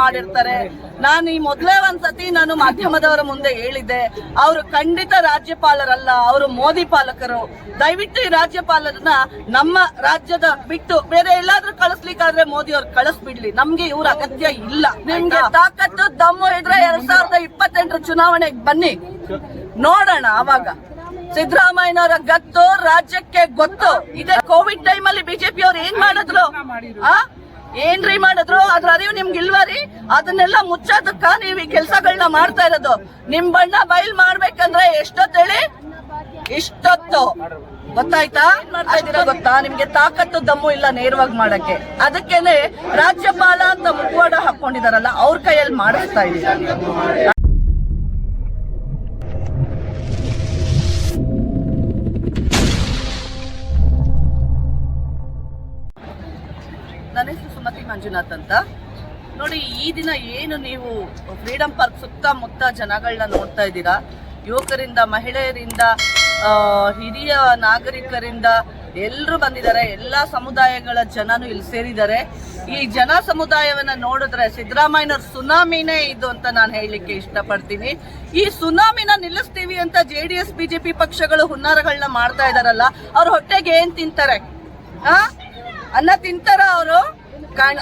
ಮಾಡಿರ್ತಾರೆ. ನಾನು ಈ ಮೊದಲೇ ಒಂದ್ಸತಿ ನಾನು ಮಾಧ್ಯಮದವರ ಮುಂದೆ ಹೇಳಿದ್ದೆ ಅವರು ಖಂಡಿತ ರಾಜ್ಯಪಾಲರಲ್ಲ ಅವರು ಮೋದಿ ಪಾಲಕರು. ದಯವಿಟ್ಟು ಈ ರಾಜ್ಯಪಾಲರನ್ನ ನಮ್ಮ ರಾಜ್ಯದ ಬಿಟ್ಟು ಬೇರೆ ಎಲ್ಲಾದ್ರೂ ಕಳಿಸ್ಲಿಕ್ಕಾದ್ರೆ ಮೋದಿ ಅವ್ರು ಕಳಿಸ್ಬಿಡ್ಲಿ. ನಮ್ಗೆ ಇವ್ರ ಅಗತ್ಯ ಇಲ್ಲ. ನಿಮ್ಗೆ ತಾಕತ್ತು ದಮ್ಮು ಇದ್ರೆ ಎರಡ್ ಸಾವಿರದ ಇಪ್ಪತ್ತೆಂಟರ ಚುನಾವಣೆಗೆ ಬನ್ನಿ. ನೋಡೋಣ ಅವಾಗ. ಸಿದ್ದರಾಮಯ್ಯನವರ ಗತ್ತು ರಾಜ್ಯಕ್ಕೆ ಗೊತ್ತು. ಇದೇ ಕೋವಿಡ್ ಟೈಮ್ ಅಲ್ಲಿ ಬಿಜೆಪಿ ಅವ್ರು ಏನ್ ಮಾಡಿದ್ರು. ಆ? ಏನ್ರಿ ಮಾಡಿದ್ರು? ಅದ್ರ ಅರಿವು ನಿಮ್ಗೆ ಇಲ್ವಾ ರೀ? ಅದನ್ನೆಲ್ಲ ಮುಚ್ಚೋದಕ್ಕ ನೀವ್ ಈ ಕೆಲ್ಸಗಳನ್ನ ಮಾಡ್ತಾ ಇರೋದು. ನಿಮ್ ಬಣ್ಣ ಬಯಲ್ ಮಾಡ್ಬೇಕಂದ್ರೆ ಎಷ್ಟೊತ್ತೇಳಿ ಇಷ್ಟೊತ್ತು. ಗೊತ್ತಾಯ್ತಾ? ಮಾಡ್ತಾ ಗೊತ್ತಾ? ನಿಮ್ಗೆ ತಾಕತ್ತು ದಮ್ಮು ಇಲ್ಲ ನೇರವಾಗಿ ಮಾಡಕ್ಕೆ. ಅದಕ್ಕೇನೆ ರಾಜ್ಯಪಾಲ ಅಂತ ಮುಖವಾಡ ಹಾಕೊಂಡಿದಾರಲ್ಲ, ಅವ್ರ ಕೈಯಲ್ಲಿ ಮಾಡಿಸ್ತಾ ಇದೀರಾ ಮಂಜುನಾಥ್ ಅಂತ. ನೋಡಿ, ಈ ದಿನ ಏನು ನೀವು ಫ್ರೀಡಂ ಪಾರ್ಕ್ ಸುತ್ತಮುತ್ತ ಜನಗಳನ್ನ ನೋಡ್ತಾ ಇದ್ದೀರಾ? ಯುವಕರಿಂದ, ಮಹಿಳೆಯರಿಂದ ಹಿರಿಯ ನಾಗರಿಕರಿಂದ ಎಲ್ಲರೂ ಬಂದಿದ್ದಾರೆ. ಎಲ್ಲ ಸಮುದಾಯಗಳ ಜನನು ಇಲ್ಲಿ ಸೇರಿದ್ದಾರೆ. ಈ ಜನ ಸಮುದಾಯವನ್ನು ನೋಡಿದ್ರೆ ಸಿದ್ದರಾಮಯ್ಯನವ್ರ ಸುನಾಮಿನೇ ಇದು ಅಂತ ನಾನು ಹೇಳಲಿಕ್ಕೆ ಇಷ್ಟಪಡ್ತೀನಿ. ಈ ಸುನಾಮಿನ ನಿಲ್ಲಿಸ್ತೀವಿ ಅಂತ ಜೆ ಡಿ ಎಸ್ ಬಿಜೆಪಿ ಪಕ್ಷಗಳು ಹುನ್ನಾರಗಳನ್ನ ಮಾಡ್ತಾ ಇದಾರಲ್ಲ, ಅವ್ರ ಹೊಟ್ಟೆಗೆ ಏನ್ ತಿಂತಾರೆ? ಆ? ಅನ್ನ ತಿಂತಾರ ಅವರು?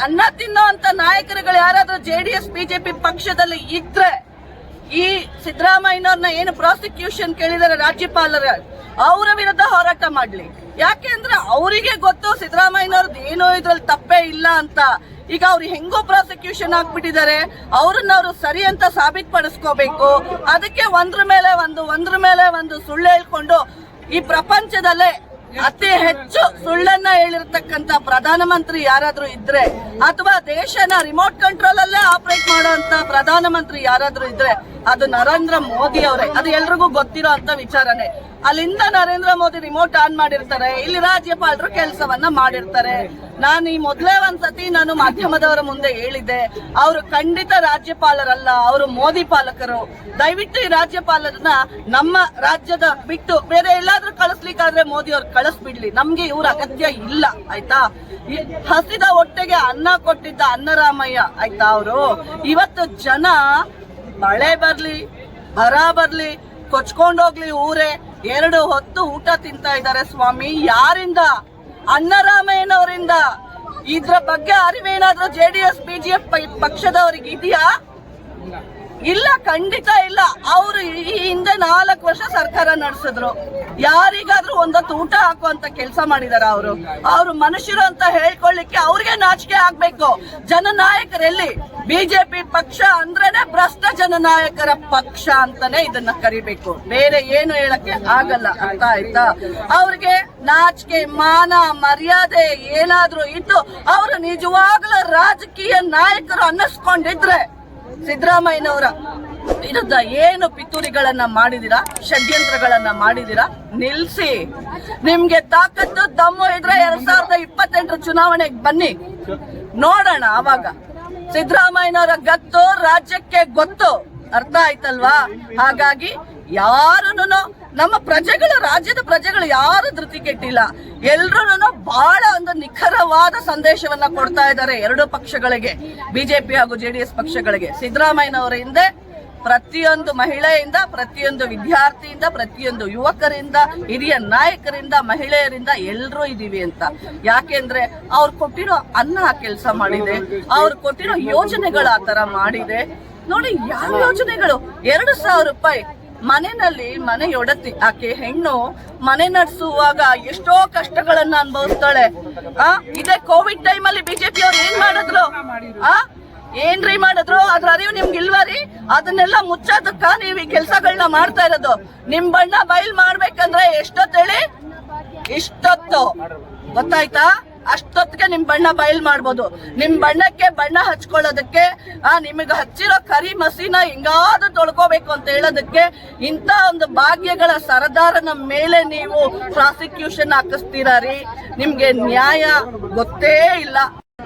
ಅನ್ನ ತಿನ್ನೋ ಅಂತ ನಾಯಕರುಗಳು ಯಾರಾದ್ರೂ ಜೆ ಡಿ ಎಸ್ ಬಿಜೆಪಿ ಪಕ್ಷದಲ್ಲಿ ಇದ್ರೆ ಈ ಸಿದ್ದರಾಮಯ್ಯನವ್ರನ್ನ ಏನು ಪ್ರಾಸಿಕ್ಯೂಷನ್ ಕೇಳಿದಾರೆ ರಾಜ್ಯಪಾಲರ, ಅವರ ವಿರುದ್ಧ ಹೋರಾಟ ಮಾಡ್ಲಿ. ಯಾಕೆ ಅಂದ್ರೆ ಅವರಿಗೆ ಗೊತ್ತು ಸಿದ್ದರಾಮಯ್ಯನವ್ರದ್ದು ಏನೋ ಇದ್ರಲ್ಲಿ ತಪ್ಪೇ ಇಲ್ಲ ಅಂತ. ಈಗ ಅವ್ರು ಹೆಂಗೋ ಪ್ರಾಸಿಕ್ಯೂಷನ್ ಆಗ್ಬಿಟ್ಟಿದ್ದಾರೆ, ಅವ್ರನ್ನ ಅವರು ಸರಿ ಅಂತ ಸಾಬೀತುಪಡಿಸ್ಕೋಬೇಕು. ಅದಕ್ಕೆ ಒಂದ್ರ ಮೇಲೆ ಒಂದು, ಒಂದ್ರ ಮೇಲೆ ಒಂದು ಸುಳ್ಳು ಹೇಳ್ಕೊಂಡು ಈ ಪ್ರಪಂಚದಲ್ಲೇ ಅತಿ ಹೆಚ್ಚು ಸುಳ್ಳನ್ನ ಹೇಳಿರ್ತಕ್ಕಂತ ಪ್ರಧಾನಮಂತ್ರಿ ಯಾರಾದ್ರೂ ಇದ್ರೆ ಅಥವಾ ದೇಶನ ರಿಮೋಟ್ ಕಂಟ್ರೋಲ್ ಅಲ್ಲೇ ಆಪರೇಟ್ ಮಾಡುವಂತ ಪ್ರಧಾನಮಂತ್ರಿ ಯಾರಾದ್ರೂ ಇದ್ರೆ ಅದು ನರೇಂದ್ರ ಮೋದಿ ಅವರೇ. ಅದು ಎಲ್ರಿಗೂ ಗೊತ್ತಿರೋ ಅಂತ ವಿಚಾರನೆ. ಅಲ್ಲಿಂದ ನರೇಂದ್ರ ಮೋದಿ ರಿಮೋಟ್ ಆನ್ ಮಾಡಿರ್ತಾರೆ. ಇಲ್ಲಿ ರಾಜ್ಯಪಾಲರು ಕೆಲಸವನ್ನ ಮಾಡಿರ್ತಾರೆ. ನಾನು ಈ ಮೊದಲೇ ಒಂದ್ಸತಿ ನಾನು ಮಾಧ್ಯಮದವರ ಮುಂದೆ ಹೇಳಿದ್ದೆ. ಅವರು ಖಂಡಿತ ರಾಜ್ಯಪಾಲರಲ್ಲ, ಅವರು ಮೋದಿ ಪಾಲಕರು. ದಯವಿಟ್ಟು ಈ ರಾಜ್ಯಪಾಲರನ್ನ ನಮ್ಮ ರಾಜ್ಯದ ಬಿಟ್ಟು ಬೇರೆ ಎಲ್ಲಾದ್ರೂ ಕಳಿಸ್ಲಿಕ್ಕಾದ್ರೆ ಮೋದಿ ಅವ್ರು ಕಳಿಸ್ಬಿಡ್ಲಿ. ನಮ್ಗೆ ಇವ್ರ ಅಗತ್ಯ ಇಲ್ಲ, ಆಯ್ತಾ? ಹಸಿದ ಹೊಟ್ಟೆಗೆ ಅನ್ನ ಕೊಟ್ಟಿದ್ದ ಅನ್ನರಾಮಯ್ಯ, ಆಯ್ತಾ ಅವರು? ಇವತ್ತು ಜನ ಮಳೆ ಬರಲಿ, ಬರ ಬರಲಿ ಕೊಚ್ಕೊಂಡೋಗ್ಲಿ ಊರೇ. ಎರಡು ಹೊತ್ತು ಊಟ ತಿಂತಾ ಇದ್ದಾರೆ ಸ್ವಾಮಿ. ಯಾರಿಂದ? ಅನ್ನರಾಮಯ್ಯನವರಿಂದ. ಇದ್ರ ಬಗ್ಗೆ ಅರಿವೇನಾದ್ರೂ ಜೆ ಡಿ ಎಸ್ ಬಿಜೆಪಿ ಪಕ್ಷದವರಿಗೆ ಇದೆಯಾ? ಇಲ್ಲ, ಖಂಡಿತ ಇಲ್ಲ. ಅವರು ಈ ಹಿಂದೆ ನಾಲ್ಕು ವರ್ಷ ಸರ್ಕಾರ ನಡೆಸಿದ್ರು. ಯಾರಿಗಾದ್ರೂ ಒಂದೊತ್ತು ಊಟ ಹಾಕುವಂತ ಕೆಲಸ ಮಾಡಿದಾರ ಅವರು. ಅವರು ಮನುಷ್ಯರು ಅಂತ ಹೇಳ್ಕೊಳ್ಳಿಕ್ಕೆ ಅವ್ರಿಗೆ ನಾಚಿಕೆ ಆಗ್ಬೇಕು. ಜನನಾಯಕರೆಲ್ಲಿ ಬಿಜೆಪಿ ಪಕ್ಷ ಅಂದ್ರೇನೆ ಭ್ರಷ್ಟ ಜನನಾಯಕರ ಪಕ್ಷ ಅಂತಾನೆ ಇದನ್ನ ಕರಿಬೇಕು. ಬೇರೆ ಏನು ಹೇಳಕ್ಕೆ ಆಗಲ್ಲ ಅಂತ ಆಯ್ತಾ? ಅವ್ರಿಗೆ ನಾಚಿಕೆ, ಮಾನ, ಮರ್ಯಾದೆ ಏನಾದ್ರೂ ಇದ್ದು ಅವರು ನಿಜವಾಗ್ಲೂ ರಾಜಕೀಯ ನಾಯಕರು ಅನ್ನಿಸ್ಕೊಂಡಿದ್ರೆ ಸಿದ್ದರಾಮಯ್ಯನವರ ವಿರುದ್ಧ ಏನು ಪಿತೂರಿಗಳನ್ನ ಮಾಡಿದಿರಾ ಷಡ್ಯಂತ್ರಗಳನ್ನ ಮಾಡಿದಿರಾ ನಿಲ್ಸಿ. ನಿಮ್ಗೆ ತಾಕತ್ತು, ದಮ್ಮು ಇದ್ರೆ ಎರಡ್ ಸಾವಿರದ ಇಪ್ಪತ್ತೆಂಟರ ಚುನಾವಣೆಗೆ ಬನ್ನಿ. ನೋಡೋಣ ಅವಾಗ. ಸಿದ್ದರಾಮಯ್ಯನವರ ಗತ್ತು ರಾಜ್ಯಕ್ಕೆ ಗೊತ್ತು. ಅರ್ಥ ಆಯ್ತಲ್ವಾ? ಹಾಗಾಗಿ ಯಾರೂನು ನಮ್ಮ ಪ್ರಜೆಗಳು, ರಾಜ್ಯದ ಪ್ರಜೆಗಳು ಯಾರು ಧೃತಿ ಕೆಟ್ಟಿಲ್ಲ. ಎಲ್ರೂ ಬಹಳ ಒಂದು ನಿಖರವಾದ ಸಂದೇಶವನ್ನ ಕೊಡ್ತಾ ಇದ್ದಾರೆ ಎರಡು ಪಕ್ಷಗಳಿಗೆ, ಬಿಜೆಪಿ ಹಾಗೂ ಜೆಡಿಎಸ್ ಪಕ್ಷಗಳಿಗೆ. ಸಿದ್ದರಾಮಯ್ಯನವರ ಹಿಂದೆ ಪ್ರತಿಯೊಂದು ಮಹಿಳೆಯಿಂದ, ಪ್ರತಿಯೊಂದು ವಿದ್ಯಾರ್ಥಿಯಿಂದ, ಪ್ರತಿಯೊಂದು ಯುವಕರಿಂದ, ಹಿರಿಯ ನಾಯಕರಿಂದ, ಮಹಿಳೆಯರಿಂದ ಎಲ್ಲರೂ ಇದೀವಿ ಅಂತ. ಯಾಕೆಂದ್ರೆ ಅವ್ರು ಕೊಟ್ಟಿರೋ ಅನ್ನ ಕೆಲಸ ಮಾಡಿದೆ, ಅವ್ರು ಕೊಟ್ಟಿರೋ ಯೋಜನೆಗಳು ಆ ತರ ಮಾಡಿದೆ. ನೋಡಿ, ಯಾವ ಯೋಜನೆಗಳು? ಎರಡು ಸಾವಿರ ರೂಪಾಯಿ ಮನೆಯಲ್ಲಿ ಮನೆಯೊಡತಿ ಆಕೆ ಹೆಣ್ಣು, ಮನೆ ನಡೆಸುವಾಗ ಎಷ್ಟೋ ಕಷ್ಟಗಳನ್ನ ಅನುಭವಿಸ್ತಾಳೆ. ಆ, ಇದೇ ಕೋವಿಡ್ ಟೈಮ್ ಅಲ್ಲಿ ಬಿಜೆಪಿ ಅವ್ರು ಏನ್ ಮಾಡಿದ್ರು? ಆ, ಏನ್ರಿ ಮಾಡಿದ್ರು? ಅದ್ರ ಅರಿವು ನಿಮ್ಗೆ ಇಲ್ವಾರಿ ಅದನ್ನೆಲ್ಲ ಮುಚ್ಚೋದಕ್ಕ ನೀವ್ ಈ ಕೆಲ್ಸಗಳನ್ನ ಮಾಡ್ತಾ ಇರೋದು. ನಿಮ್ ಬಣ್ಣ ಬಯಲ್ ಮಾಡ್ಬೇಕಂದ್ರೆ ಎಷ್ಟೊತ್ತೇಳಿ? ಇಷ್ಟೊತ್ತು. ಗೊತ್ತಾಯ್ತಾ? ಅಷ್ಟೊತ್ತಿಗೆ ನಿಮ್ ಬಣ್ಣ ಬಯಲ್ ಮಾಡ್ಬೋದು. ನಿಮ್ ಬಣ್ಣಕ್ಕೆ ಬಣ್ಣ ಹಚ್ಕೊಳ್ಳೋದಕ್ಕೆ, ಆ, ನಿಮಗೆ ಹಚ್ಚಿರೋ ಕರಿ ಮಸಿನ ಹಿಂಗಾದ್ರೂ ತೊಳ್ಕೋಬೇಕು ಅಂತ ಹೇಳೋದಕ್ಕೆ ಇಂತ ಒಂದು ಭಾಗ್ಯಗಳ ಸರದಾರನ ಮೇಲೆ ನೀವು ಪ್ರಾಸಿಕ್ಯೂಷನ್ ಹಾಕಿಸ್ತೀರಾ ರೀ? ನಿಮ್ಗೆ ನ್ಯಾಯ ಗೊತ್ತೇ ಇಲ್ಲ.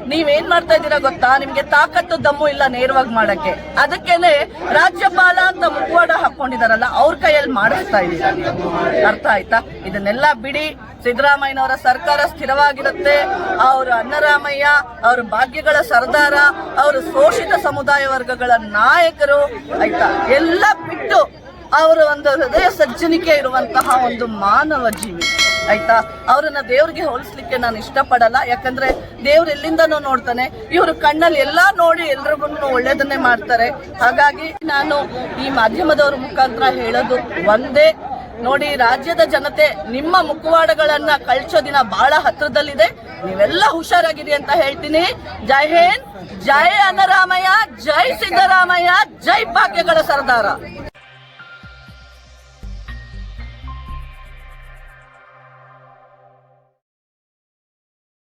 ನೀವೇನ್ ಮಾಡ್ತಾ ಇದ್ದೀರಾ ಗೊತ್ತಾ? ನಿಮ್ಗೆ ತಾಕತ್ತು ದಮ್ಮು ಇಲ್ಲ ನೇರವಾಗಿ ಮಾಡಕ್ಕೆ. ಅದಕ್ಕೇನೆ ರಾಜ್ಯಪಾಲ ಅಂತ ಮುಖವಾಡ ಹಾಕೊಂಡಿದಾರಲ್ಲ, ಅವ್ರ ಕೈಯಲ್ಲಿ ಮಾಡಿಸ್ತಾ ಇದ್ದೀರಾ ಅರ್ಥ ಆಯ್ತಾ? ಇದನ್ನೆಲ್ಲ ಬಿಡಿ. ಸಿದ್ದರಾಮಯ್ಯನವರ ಸರ್ಕಾರ ಸ್ಥಿರವಾಗಿರುತ್ತೆ. ಅವರು ಅನ್ನರಾಮಯ್ಯ ಅವ್ರ ಭಾಗ್ಯಗಳ ಸರ್ದಾರ, ಅವರು ಶೋಷಿತ ಸಮುದಾಯ ವರ್ಗಗಳ ನಾಯಕರು, ಆಯ್ತಾ? ಎಲ್ಲ ಬಿಟ್ಟು ಅವರು ಒಂದು ಹೃದಯ ಸಜ್ಜನಿಕೆ ಇರುವಂತಹ ಒಂದು ಮಾನವ ಜೀವಿ, ಆಯ್ತಾ? ಅವರನ್ನ ದೇವ್ರಿಗೆ ಹೋಲಿಸ್ಲಿಕ್ಕೆ ನಾನು ಇಷ್ಟಪಡಲ್ಲ. ಯಾಕಂದ್ರೆ ದೇವ್ರು ಎಲ್ಲಿಂದನೂ ನೋಡ್ತಾನೆ. ಇವರು ಕಣ್ಣಲ್ಲಿ ಎಲ್ಲಾ ನೋಡಿ ಎಲ್ರಿಗೂ ಒಳ್ಳೇದನ್ನೇ ಮಾಡ್ತಾರೆ. ಹಾಗಾಗಿ ನಾನು ಈ ಮಾಧ್ಯಮದವ್ರ ಮುಖಾಂತರ ಹೇಳೋದು ಒಂದೇ ನೋಡಿ, ರಾಜ್ಯದ ಜನತೆ ನಿಮ್ಮ ಮುಖವಾಡಗಳನ್ನ ಕಳ್ಸೋ ದಿನ ಬಹಳ ಹತ್ರದಲ್ಲಿದೆ. ನೀವೆಲ್ಲ ಹುಷಾರಾಗಿರಿ ಅಂತ ಹೇಳ್ತೀನಿ. ಜೈ ಹಿಂದ್, ಜೈ ಅನ್ನರಾಮಯ್ಯ ಜೈ ಸಿದ್ದರಾಮಯ್ಯ, ಜೈ ಭಾಗ್ಯಗಳ ಸರ್ದಾರ.